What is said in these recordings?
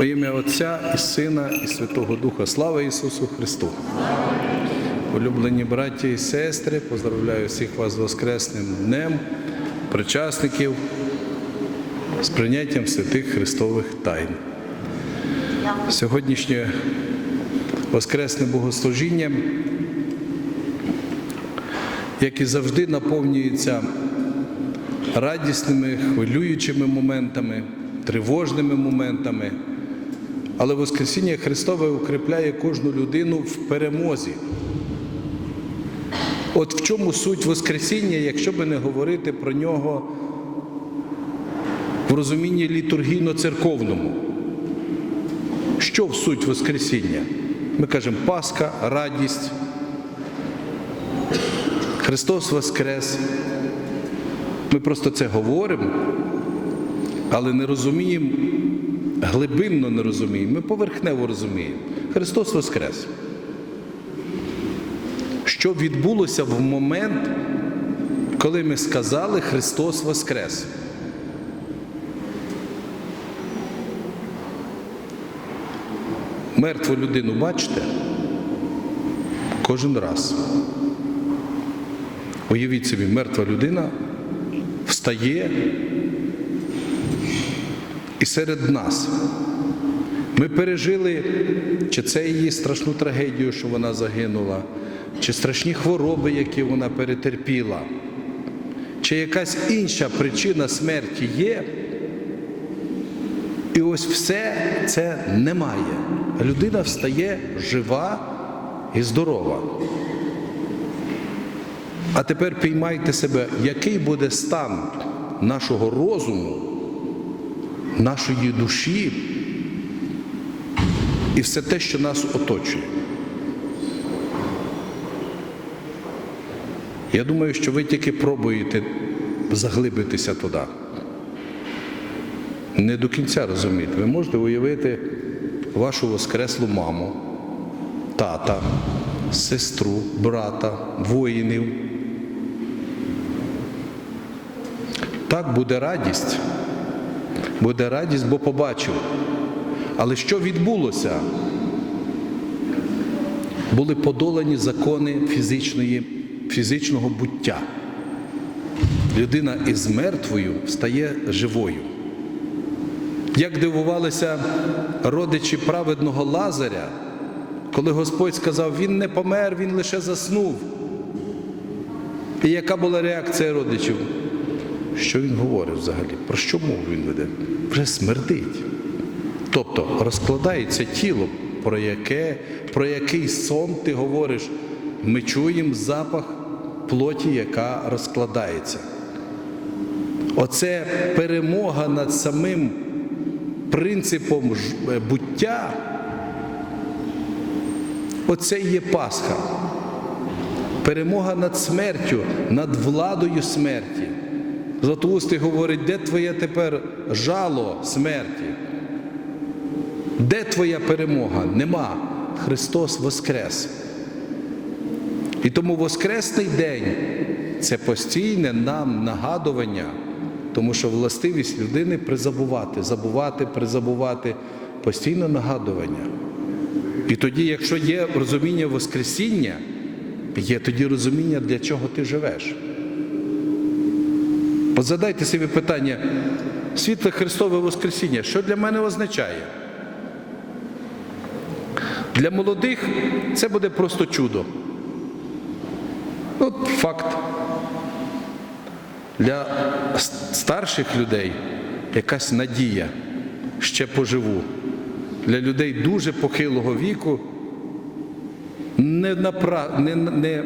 Во ім'я Отця і Сина, і Святого Духа. Слава Ісусу Христу! Улюблені браті і сестри, поздравляю всіх вас з Воскресним днем, причасників з прийняттям святих Христових тайн. Сьогоднішнє Воскресне Богослужіння, як і завжди, наповнюється радісними, хвилюючими моментами, тривожними моментами. Але Воскресіння Христове укріпляє кожну людину в перемозі. От в чому суть Воскресіння, якщо би не говорити про нього в розумінні літургійно-церковному? Що в суть Воскресіння? Ми кажемо Пасха, радість, Христос Воскрес. Ми просто це говоримо, але не розуміємо, глибинно не розуміємо. Ми поверхнево розуміємо. Христос Воскрес. Що відбулося в момент, коли ми сказали Христос Воскрес? Мертву людину бачите? Кожен раз. Уявіть собі, мертва людина встає і серед нас. Ми пережили, чи це її страшну трагедію, що вона загинула, чи страшні хвороби, які вона перетерпіла, чи якась інша причина смерті є. І ось все це немає. Людина встає жива і здорова. А тепер піймайте себе, який буде стан нашого розуму, нашої душі і все те, що нас оточує. Я думаю, що ви тільки пробуєте заглибитися туди. Не до кінця розумієте. Ви можете уявити вашу воскреслу маму, тата, сестру, брата, воїнів. Так буде радість. Буде радість, бо побачив. Але що відбулося? Були подолані закони фізичної, фізичного буття. Людина із мертвою стає живою. Як дивувалися родичі праведного Лазаря, коли Господь сказав, він не помер, він лише заснув. І яка була реакція родичів? Що він говорить взагалі? Про що мову він веде? Вже смердить. Тобто розкладається тіло, про яке, про який сон ти говориш, ми чуємо запах плоті, яка розкладається. Оце перемога над самим принципом буття. Оце і є Пасха. Перемога над смертю, над владою смерті. Златоустий говорить, де твоє тепер жало смерті? Де твоя перемога? Нема. Христос Воскрес. І тому Воскресний день це постійне нам нагадування, тому що властивість людини призабувати, забувати, призабувати, постійне нагадування. І тоді, якщо є розуміння Воскресіння, є тоді розуміння, для чого ти живеш. От задайте собі питання, світле Христове Воскресіння, що для мене означає? Для молодих це буде просто чудо. От факт. Для старших людей якась надія ще поживу. Для людей дуже похилого віку не, напра... не, не,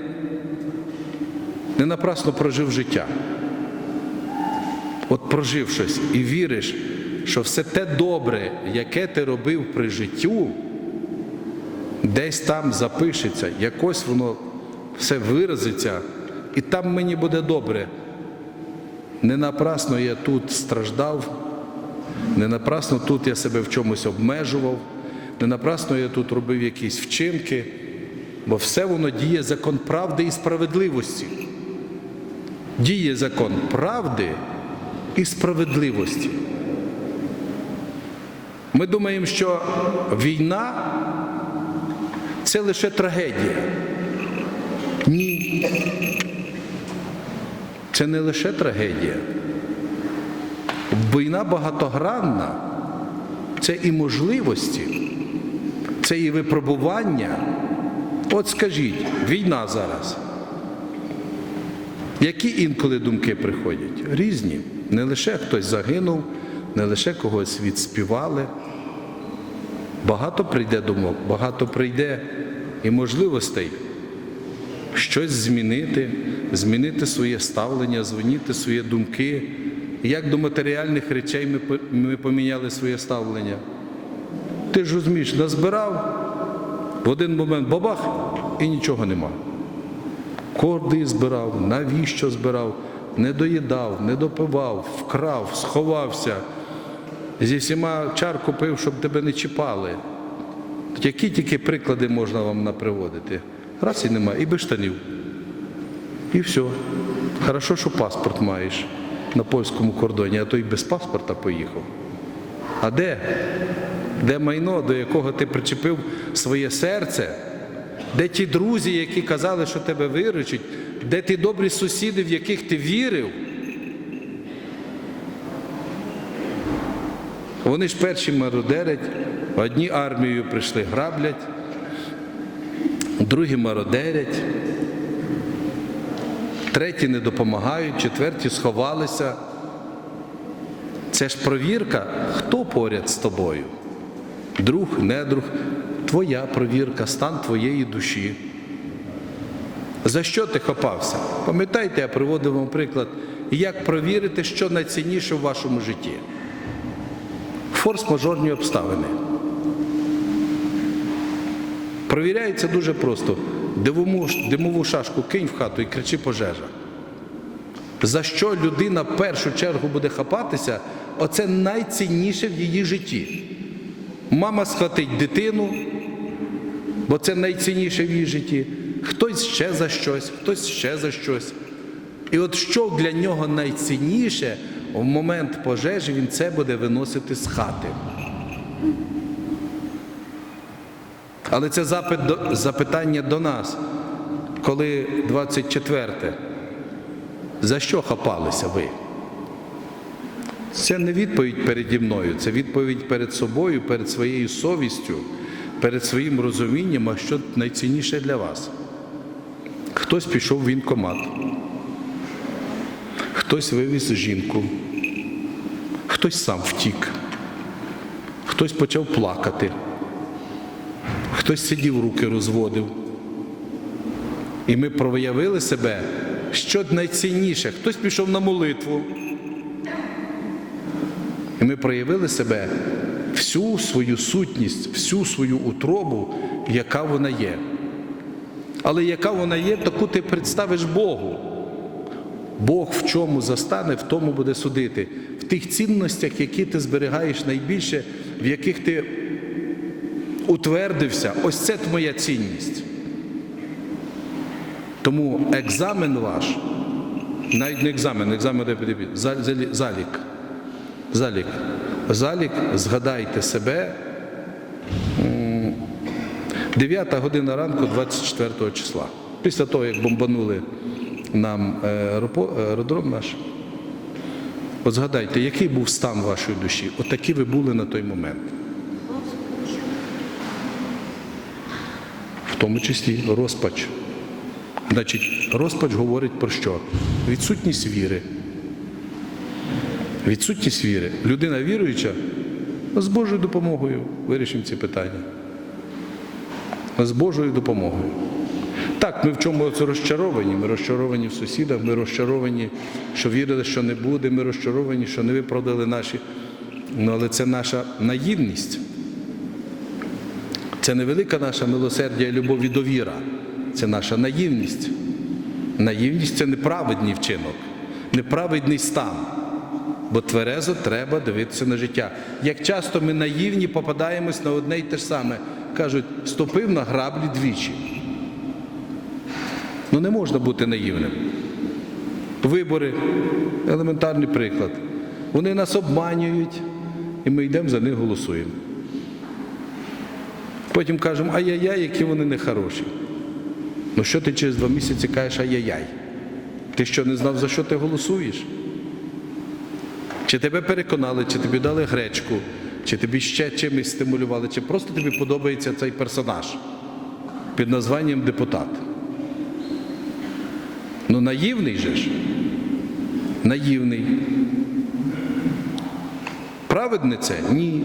не напрасно прожив життя. От прожив щось і віриш, що все те добре, яке ти робив при життю, десь там запишеться, якось воно все виразиться, і там мені буде добре. Не напрасно я тут страждав, не напрасно тут я себе в чомусь обмежував, не напрасно я тут робив якісь вчинки, бо все воно діє закон правди і справедливості. Діє закон правди і справедливості. Ми думаємо, що війна це лише трагедія. Ні. Це не лише трагедія. Війна багатогранна це і можливості, це і випробування. От скажіть, війна зараз. Які інколи думки приходять? Різні. Не лише хтось загинув, не лише когось відспівали. Багато прийде думок, багато прийде і можливостей щось змінити, змінити своє ставлення, змінити свої думки. Як до матеріальних речей ми, поміняли своє ставлення? Ти ж розумієш, назбирав в один момент бабах і нічого нема. Корди збирав, навіщо збирав, не доїдав, не допивав, вкрав, сховався. Зі всіма чарку пив, щоб тебе не чіпали. Які тільки приклади можна вам наприводити? Раз і нема, і без штанів. І все. Хорошо, що паспорт маєш на польському кордоні, а то й без паспорта поїхав. А де? Де майно, до якого ти причепив своє серце? Де ті друзі, які казали, що тебе виручать? Де ті добрі сусіди, в яких ти вірив? Вони ж перші мародерять, одні армією прийшли, граблять, другі мародерять, треті не допомагають, четверті сховалися. Це ж провірка, хто поряд з тобою. Друг, не друг, твоя провірка, стан твоєї душі. За що ти хапався? Пам'ятаєте, я приводив вам приклад, як провірити, що найцінніше в вашому житті. Форс-мажорні обставини. Провіряється дуже просто. Димову, димову шашку кинь в хату і кричи пожежа. За що людина в першу чергу буде хапатися, оце найцінніше в її житті. Мама схватить дитину, бо це найцінніше в її житті. Хтось ще за щось, хтось ще за щось. І от що для нього найцінніше, в момент пожежі він це буде виносити з хати. Але це запит запитання до нас, коли 24-те. За що хапалися ви? Це не відповідь переді мною, це відповідь перед собою, перед своєю совістю, перед своїм розумінням, а що найцінніше для вас. Хтось пішов в вінкомат, хтось вивіз жінку, хтось сам втік, хтось почав плакати, хтось сидів, руки розводив. І ми проявили себе, що найцінніше. Хтось пішов на молитву. І ми проявили себе всю свою сутність, всю свою утробу, яка вона є. Але яка вона є, таку ти представиш Богу. Бог в чому застане, в тому буде судити. В тих цінностях, які ти зберігаєш найбільше, в яких ти утвердився, ось це твоя цінність. Тому екзамен ваш, навіть не екзамен, екзамен залік. Залік. Залік, згадайте себе. 9 година ранку 24 числа. Після того, як бомбанули нам е, аеродром наш. От згадайте, який був стан вашої душі? От ви були на той момент. В тому числі розпач. Значить, розпач говорить про що? Відсутність віри. Відсутність віри. Людина віруюча, з Божою допомогою вирішимо ці питання. З Божою допомогою. Так, ми в чомусь розчаровані. Ми розчаровані в сусідах, ми розчаровані, що вірили, що не буде, ми розчаровані, що не виправдали наші. Ну, але це наша наївність. Це не велика наша милосердя, любов і довіра. Це наша наївність. Наївність це неправедний вчинок, неправедний стан. Бо тверезо треба дивитися на життя. Як часто ми наївні попадаємось на одне й те ж саме. Кажуть, ступив на граблі двічі. Ну не можна бути наївним. Вибори елементарний приклад. Вони нас обманюють, і ми йдемо за них голосуємо. Потім кажемо, ай-яй-яй, які вони нехороші. Ну що ти через два місяці кажеш ай-яй-яй? Ти що не знав, за що ти голосуєш? Чи тебе переконали, чи тобі дали гречку, чи тобі ще чимось стимулювали, чи просто тобі подобається цей персонаж під названням депутат? Ну, наївний же ж. Наївний. Праведниця? Ні.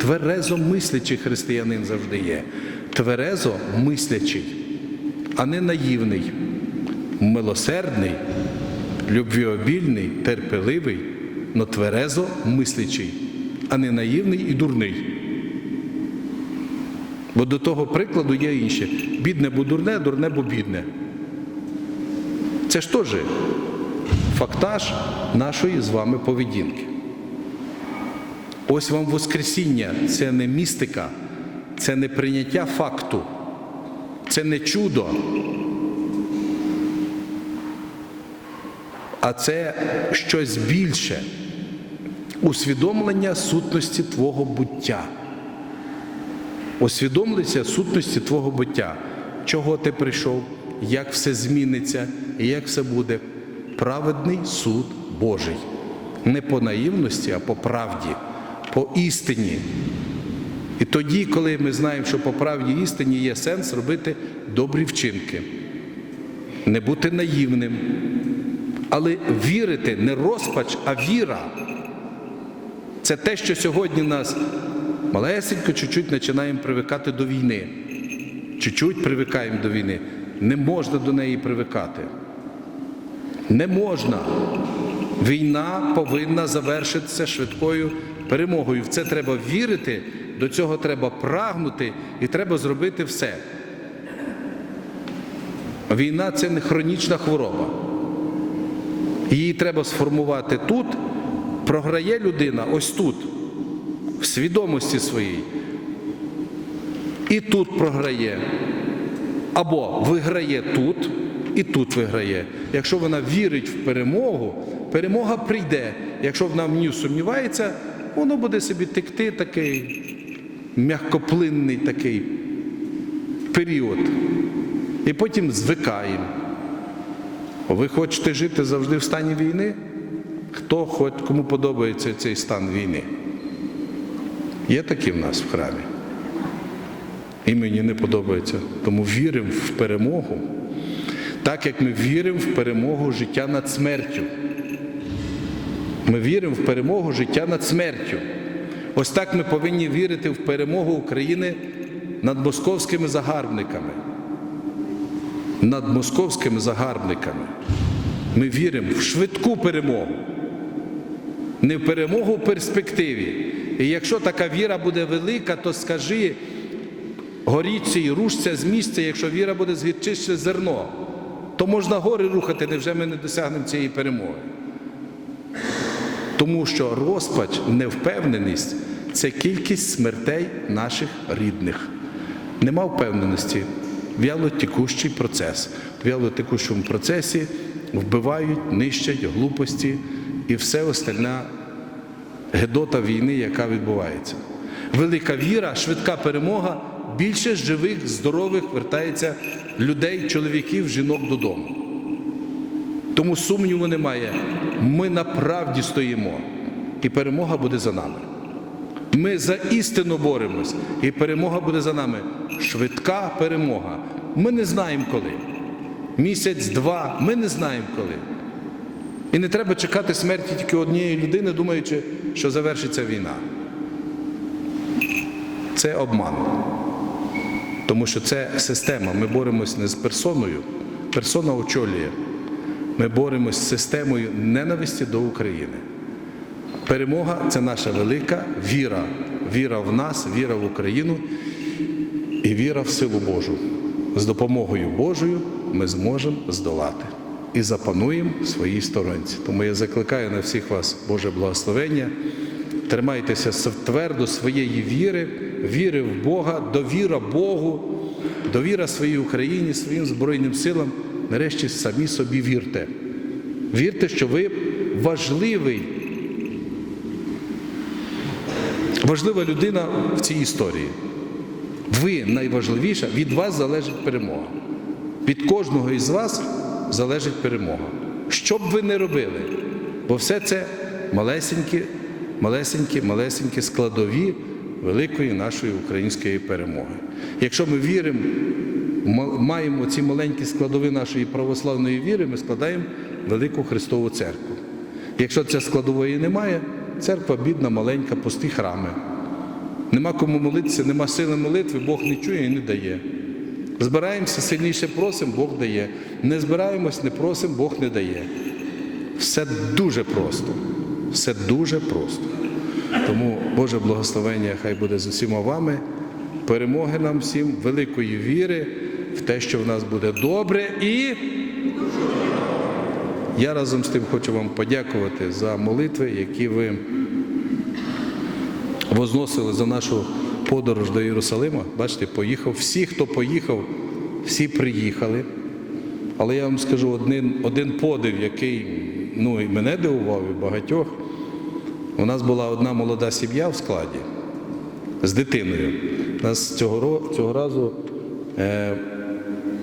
Тверезо мислячий християнин завжди є. Тверезо мислячий, а не наївний, милосердний, любвіобільний, терпеливий, но тверезо мислячий, а не наївний і дурний. Бо до того прикладу є інше. Бідне, бо дурне, дурне, бо бідне. Це ж теж фактаж нашої з вами поведінки. Ось вам Воскресіння це не містика, це не прийняття факту, це не чудо, а це щось більше усвідомлення сутності Твого буття. Усвідомлення сутності Твого буття, чого ти прийшов, як все зміниться і як все буде. Праведний суд Божий. Не по наївності, а по правді, по істині. І тоді, коли ми знаємо, що по правді істині є сенс робити добрі вчинки, не бути наївним, але вірити не розпач, а віра. Це те, що сьогодні нас малесенько чуть-чуть починаємо привикати до війни. Чуть-чуть привикаємо до війни. Не можна до неї привикати. Не можна. Війна повинна завершитися швидкою перемогою. В це треба вірити, до цього треба прагнути і треба зробити все. Війна це не хронічна хвороба. Її треба сформувати тут. Програє людина ось тут, в свідомості своїй. І тут програє. Або виграє тут, і тут виграє. Якщо вона вірить в перемогу, перемога прийде. Якщо вона в ній сумнівається, воно буде собі текти такий м'якоплинний такий період. І потім звикаємо. Ви хочете жити завжди в стані війни? Хто хоч кому подобається цей стан війни? Є такі в нас в храмі. І мені не подобається. Тому віримо в перемогу, так як ми віримо в перемогу життя над смертю. Ми віримо в перемогу життя над смертю. Ось так ми повинні вірити в перемогу України над московськими загарбниками. Над московськими загарбниками. Ми віримо в швидку перемогу, не в перемогу в перспективі. І якщо така віра буде велика, то скажи горіться і рушся з місця, якщо віра буде згідчище зерно, то можна гори рухати, невже ми не досягнемо цієї перемоги. Тому що розпач, невпевненість це кількість смертей наших рідних. Нема впевненості. Вялотекущий процес. В вялотекущому процесі вбивають, нищать глупості і все остальна гедота війни, яка відбувається. Велика віра, швидка перемога, більше живих, здорових вертається людей, чоловіків, жінок додому. Тому сумніву немає. Ми на правді стоїмо, і перемога буде за нами. Ми за істину боремось, і перемога буде за нами. Швидка перемога. Ми не знаємо коли. Місяць, два, ми не знаємо коли. І не треба чекати смерті тільки однієї людини, думаючи, що завершиться війна. Це обман. Тому що це система. Ми боремось не з персоною. Персона очолює. Ми боремось з системою ненависті до України. Перемога це наша велика віра. Віра в нас, віра в Україну і віра в силу Божу. З допомогою Божою ми зможемо здолати і запануємо своїй сторонці. Тому я закликаю на всіх вас Боже благословення. Тримайтеся твердо своєї віри, віри в Бога, довіра Богу, довіра своїй Україні, своїм Збройним силам. Нарешті самі собі вірте. Вірте, що ви важливий, важлива людина в цій історії. Ви найважливіша, від вас залежить перемога. Від кожного із вас залежить перемога. Що б ви не робили, бо все це малесенькі, малесенькі, малесенькі складові великої нашої української перемоги. Якщо ми віримо, маємо ці маленькі складові нашої православної віри, ми складаємо велику Христову церкву. Якщо ця складової немає, церква бідна, маленька, пусті храми. Нема кому молитися, нема сили молитви, Бог не чує і не дає. Збираємося, сильніше просимо, Бог дає. Не збираємось, не просимо, Бог не дає. Все дуже просто. Все дуже просто. Тому Боже благословення хай буде з усіма вами. Перемоги нам всім, великої віри в те, що в нас буде добре. І я разом з тим хочу вам подякувати за молитви, які ви возносили за нашу подорож до Єрусалима. Бачите, поїхав. Всі, хто поїхав, всі приїхали. Але я вам скажу один, один подив, який ну, і мене дивував, і багатьох. У нас була одна молода сім'я в складі з дитиною. Нас цього, цього разу е,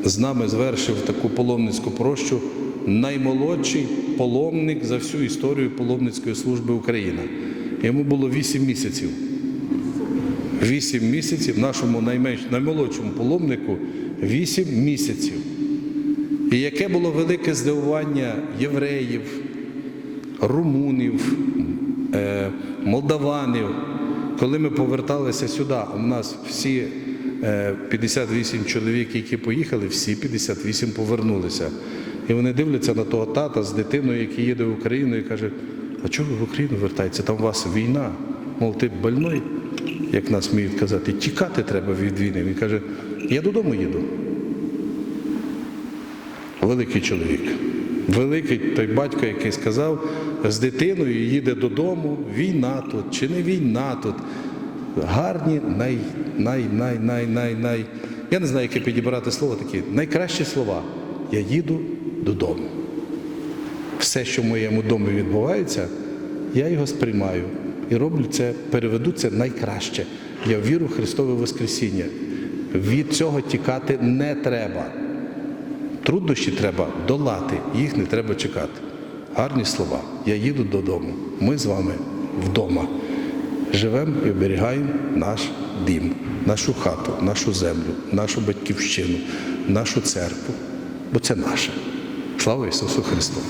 з нами звершив таку паломницьку прощу наймолодший паломник за всю історію паломницької служби України. Йому було 8 місяців. Вісім місяців нашому найменш, наймолодшому паломнику вісім місяців. І яке було велике здивування євреїв, румунів, е, молдаванів, коли ми поверталися сюди, у нас всі е, 58 чоловік, які поїхали, всі 58 повернулися. І вони дивляться на того тата з дитиною, який їде в Україну, і каже: а чого ви в Україну вертаєтеся? Там у вас війна. Мов ти больной, як нас вміють казати, тікати треба від війни. Він каже, я додому їду. Великий чоловік. Великий той батько, який сказав, з дитиною їде додому, війна тут чи не війна тут. Гарні, най, най, най, най, най, най. Я не знаю, яке підібрати слово такі. Найкращі слова. Я їду додому. Все, що в моєму домі відбувається, я його сприймаю і роблю це, переведу це найкраще. Я вірю в Христове Воскресіння. Від цього тікати не треба. Труднощі треба долати, їх не треба чекати. Гарні слова. Я їду додому. Ми з вами вдома. Живемо і оберігаємо наш дім, нашу хату, нашу землю, нашу батьківщину, нашу церкву. Бо це наше. Слава Ісусу Христу!